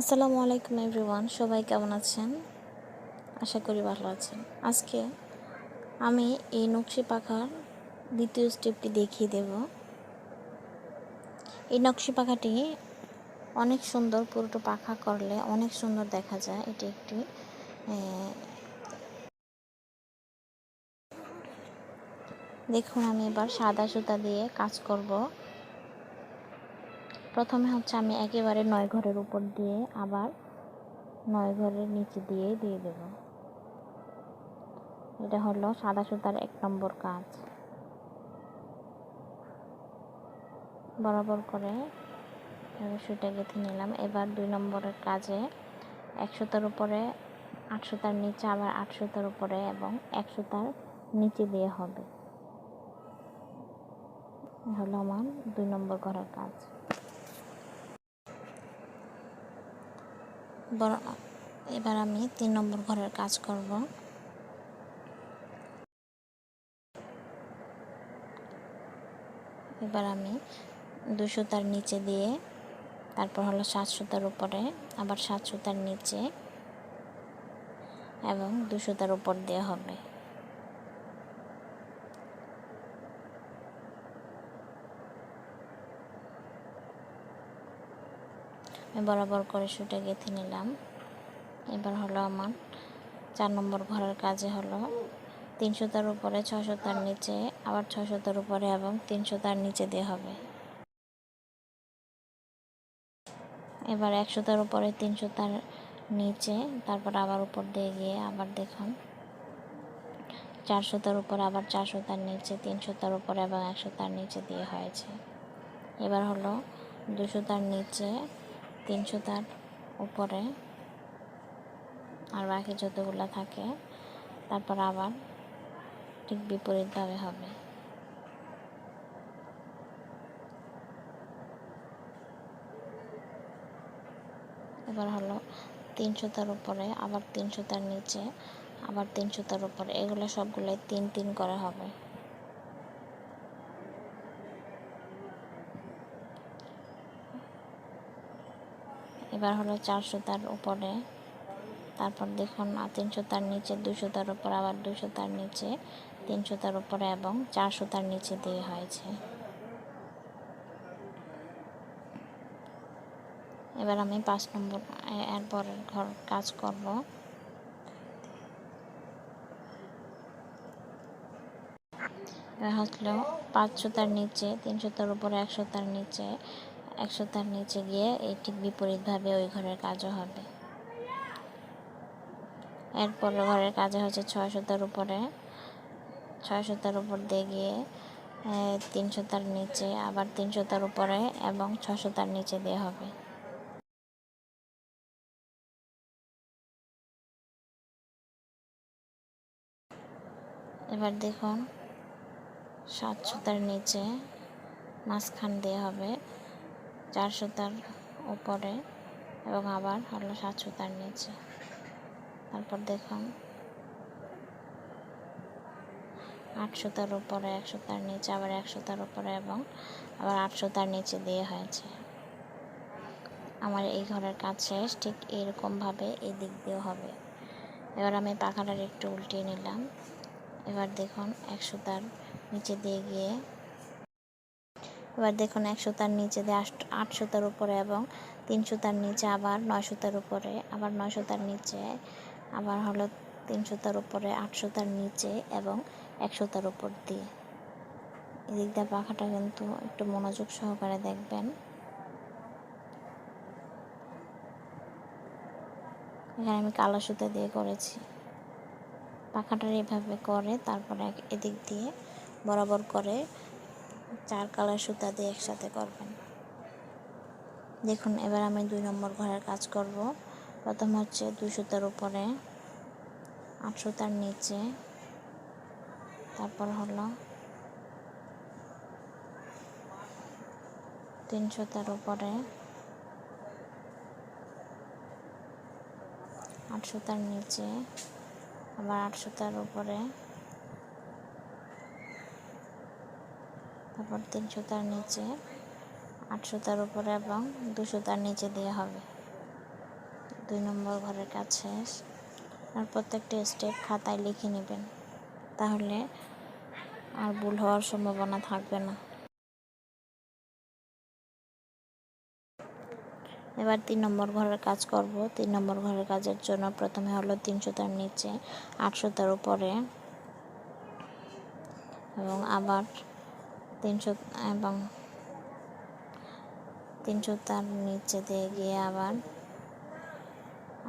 আসসালামু আলাইকুম এভরিওয়ান, সবাই কেমন আছেন? আশা করি ভালো আছেন। আজকে আমি এই নকশি পাখার দ্বিতীয় স্টেপটি দেখিয়ে দেব। এই নকশি পাখাটি অনেক সুন্দর, পুরোটা পাখা করলে অনেক সুন্দর দেখা যায়। এটি একটি দেখুন আমি এবার সাদা সুতা দিয়ে কাজ করব। প্রথমে হচ্ছে আমি একেবারে নয় ঘরের উপর দিয়ে আবার নয় ঘরের নিচে দিয়ে দিয়ে দেব। এটা হলো সাদা সুতার এক নম্বর কাজ। বরাবর করে সুটা গেঁথে নিলাম। এবার দুই নম্বরের কাজে এক সুতার উপরে, আট সুতার নিচে, আবার আট সুতার উপরে এবং এক সুতার নিচে দিয়ে হবে। হলো আমার দুই নম্বর ঘরের কাজ। এবার আমি তিন নম্বর ঘরের কাজ করব। এবার আমি দুই সুতার নিচে দিয়ে, তারপর হলো সাত সুতার উপরে, আবার সাত সুতার নিচে, এবং দুই সুতার উপর দিয়ে হবে। বরাবর করে সুটা গেঁথে নিলাম। এবার হলো আমার চার নম্বর ঘরের কাজে হলো তিনশো তার উপরে ছশো তার নিচে, আবার ছশো তার উপরে এবং তিনশো তার নিচে দিয়ে হবে। এবার একশো তার উপরে তিনশো তার নিচে, তারপর আবার উপর দিয়ে গিয়ে আবার দেখুন। চারশো তার উপর, আবার চারশো তার নিচে তিনশো তার উপরে এবং একশো তার নিচে দিয়ে হয়েছে। এবার হলো দুশো তার নিচে তিনশো তার উপরে। আর বাকি যতগুলো থাকে, তারপর আবার ঠিক বিপরীতভাবে হবে। এবার হলো তিনশো তার উপরে, আবার তিনশো তার নিচে, আবার তিনশো তার উপরে। এগুলো সবগুলোই তিন তিন করে হবে। এবার হলো চারশো তার উপরে। তারপর দেখুন তিনশো তার নিচে দুশো তার উপর, আবার দুশো তার নিচে তিনশো তার উপরে এবং চারশো তার নিচে দিয়ে হয়েছে। এবার আমি পাঁচ নম্বর এরপর ঘর কাজ করব। হলো পাঁচশো তার নিচে তিনশো তার উপরে একশো তার নিচে একশো তার নিচে গিয়ে এই ঠিক বিপরীতভাবে ওই ঘরের কাজও হবে। এরপর ঘরের কাজে হচ্ছে ছয়শো তার উপরে। ছয়শো তার উপর দিয়ে গিয়ে তিনশো তার নিচে, আবার তিনশো তার উপরে এবং ছশো তার নিচে দিয়ে হবে। এবার দেখুন সাতশো তার নিচে মাঝখান দিয়ে হবে। চারশো তার উপরে এবং আবার হলো সাতশো তার নিচে। তারপর দেখুন আটশো তার উপরে একশো তার নিচে, আবার একশো তার উপরে এবং আবার আটশো তার নিচে দিয়ে হয়েছে। আমার এই ঘরের কাজ শেষ, ঠিক এরকমভাবে এই দিক দিয়েও হবে। এবার আমি পাখাটার একটু উল্টিয়ে নিলাম। এবার দেখুন একশো তার নিচে দিয়ে গিয়ে এবার দেখুন একশো তার নিচে দিয়ে আটশো তার উপরে এবং তিন সুতার নিচে আবার নয় সুতার উপরে, আবার নয় সুতার নিচে, আবার হলো তিন সুতার উপরে, আট সুতার নিচে এবং এক তার উপর দিয়ে। এদিক দিয়ে পাখাটা কিন্তু একটু মনোযোগ সহকারে দেখবেন। এখানে আমি কালো সুতা দিয়ে করেছি। পাখাটার এভাবে করে তারপরে এদিক দিয়ে বরাবর করে চার কালার সুতা দিয়ে একসাথে করবেন। দেখুন, এবার আমি দুই নম্বর ঘরের কাজ করব। প্রথম হচ্ছে দুই সুতার উপরে, আট সুতার নিচে, তারপর হলো তিন সুতার উপরে, আট সুতার নিচে, আবার আট সুতার উপরে তারপর তিন সুতার নিচে আট সুতার উপরে এবং দু সুতার নিচে দিয়ে হবে। দুই নম্বর ঘরের কাজ শেষ। আর প্রত্যেকটা স্টেপ খাতায় লিখে নেবেন। তাহলে আর ভুল হওয়ার সম্ভাবনা থাকবে না। এবার তিন নম্বর ঘরের কাজ করব। তিন নম্বর ঘরের কাজের জন্য প্রথমে হলো তিনশোটার নিচে, আটশোটার উপরে এবং আবার তিনশো, এবং তিনশোটার নিচে দিয়ে গিয়ে আবার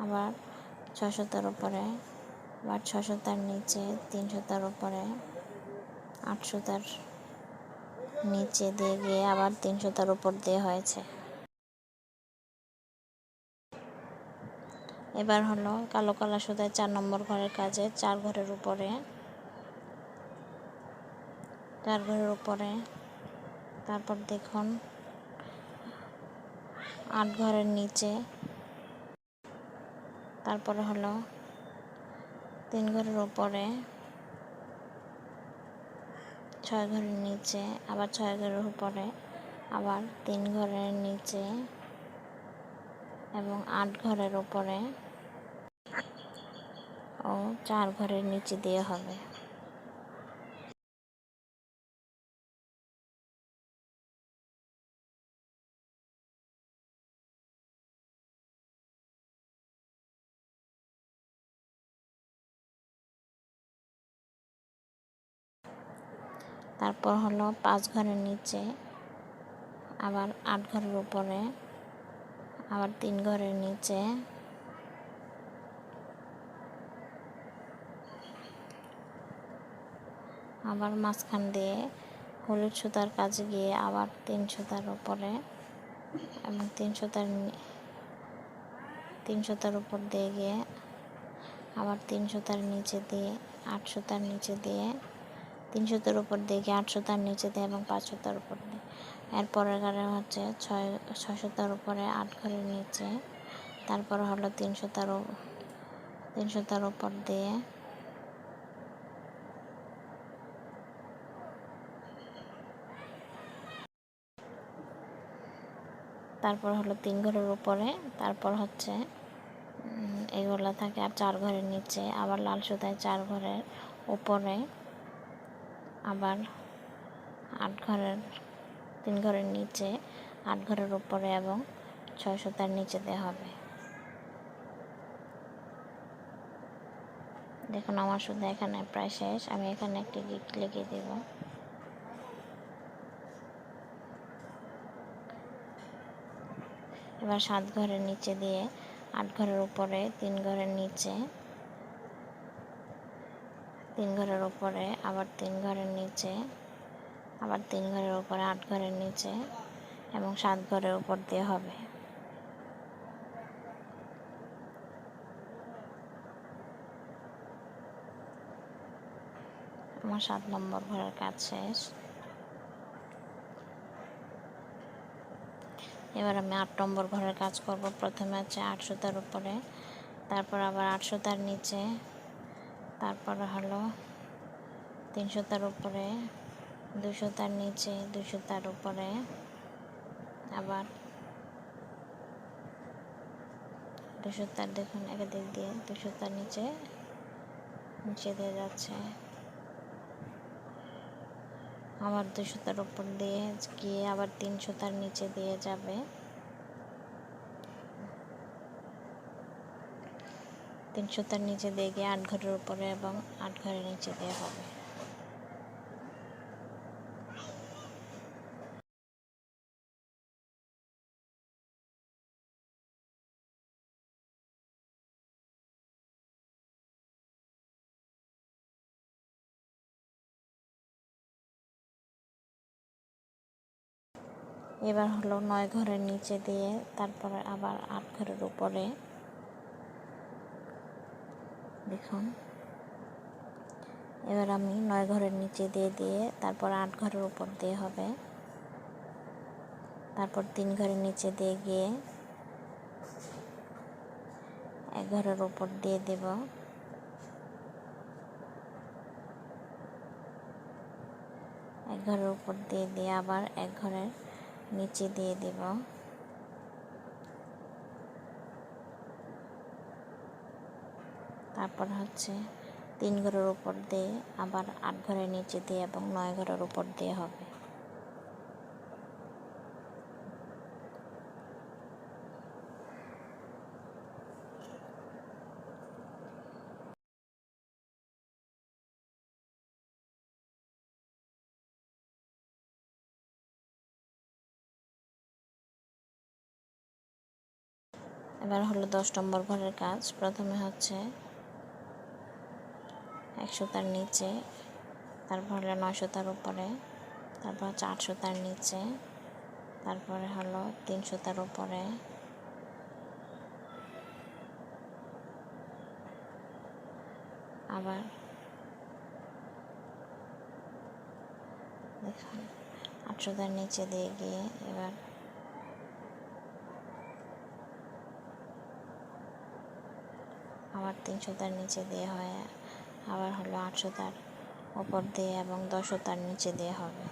আবার ছশোটার উপরে, আবার ছশোটার নিচে তিনশোটার উপরে আটশোটার নিচে দিয়ে গিয়ে আবার তিনশোটার উপর দিয়ে হয়েছে। এবার হলো কালো কালা সুতায় চার নম্বর ঘরের কাজে, চার ঘরের উপরে চার ঘরের উপরে। তারপর দেখুন, আট ঘরের নিচে। তারপরে হলো তিন ঘরের উপরে, ছয় ঘরের নিচে, আবার ছয় ঘরের উপরে, আবার তিন ঘরের নিচে এবং আট ঘরের উপরে ও চার ঘরের নিচে দিয়ে হবে। তারপর হলো পাঁচ ঘরের নিচে, আবার আট ঘরের উপরে, আবার তিন ঘরের নিচে। আবার মাঝখান দিয়ে হলুদ সুতার কাজে গিয়ে আবার তিন সুতার উপরে এবং তিন সুতার তিন সুতার উপর দিয়ে গিয়ে আবার তিন সুতার নিচে দিয়ে, আট সুতার নিচে দিয়ে তিন সুতার উপর দিয়ে গিয়ে আট সুতার নিচে দেয় এবং পাঁচ সুতার উপর দিয়ে। এরপরের ঘরে হচ্ছে ছয় ছয় সুতার উপরে আট ঘরের নিচে। তারপর হলো তিন সুতার তিন সুতার উপর দিয়ে তারপর হলো তিন ঘরের উপরে। তারপর হচ্ছে এগুলো থাকে আর চার ঘরের নিচে। আবার লাল সুতায় চার ঘরের উপরে। আবার আট ঘরের, তিন ঘরের নিচে, আট ঘরের উপরে এবং ছয় সুতার নিচে দেওয়া হবে। দেখুন, আমার শুধু এখানে প্রায় শেষ। আমি এখানে একটি গিট লিখে দেবো। এবার সাত ঘরের নিচে দিয়ে আট ঘরের উপরে, তিন ঘরের নিচে তিন ঘরের উপরে, আবার তিন ঘরের নিচে, আবার তিন ঘরের উপরে আট ঘরের নিচে এবং সাত ঘরের উপর দিয়ে হবে। আমার সাত নম্বর ঘরের কাজ শেষ। এবার আমি আট নম্বর ঘরের কাজ করব। প্রথমে আছে আটশো তার উপরে, তারপর আবার আটশো তার নিচে তারপরে হলো তিনশো তার উপরে, দুশো তার নিচে, দুশো তার উপরে, আবার দুশো তার দেখুন একাধিক দিয়ে, দুশো তার নিচে নিচে দিয়ে যাচ্ছে। আবার দুশো তার উপর দিয়ে গিয়ে আবার তিনশো তার নিচে দিয়ে যাবে। তিনশো তার নিচে দিয়ে গিয়ে আট ঘরের উপরে এবং আট ঘরের নিচে দিয়ে হবে। এবার হলো নয় ঘরের নিচে দিয়ে, তারপরে আবার আট ঘরের উপরে। দেখুন। এবার আমি নয় ঘরের নিচে দিয়ে দিয়ে তারপর আট ঘরের উপর দিয়ে হবে। তারপর তিন ঘরের নিচে দিয়ে গিয়ে এক ঘরের উপর দিয়ে দেব। এক ঘরের উপর দিয়ে দিয়ে আবার এক ঘরের নিচে দিয়ে দেব। তারপর হচ্ছে তিন ঘরের উপর দিয়ে আবার আট ঘরের নিচে দিয়ে এবং নয় ঘরের উপর দিয়ে হবে। এবার হলো দশ নম্বর ঘরের কাজ। প্রথমে হচ্ছে একশো তার নিচে, তারপর হলো নয়শো তার উপরে, তারপর হচ্ছে আটশো তার নিচে, তারপরে হলো তিনশো তার উপরে। আবার দেখুন আটশো তার নিচে দিয়ে গিয়ে এবার আবার তিনশো তার নিচে দিয়ে হয় আবার হলো আটশো তার উপর দিয়ে এবং দশশো তার নিচে দিয়ে হবে।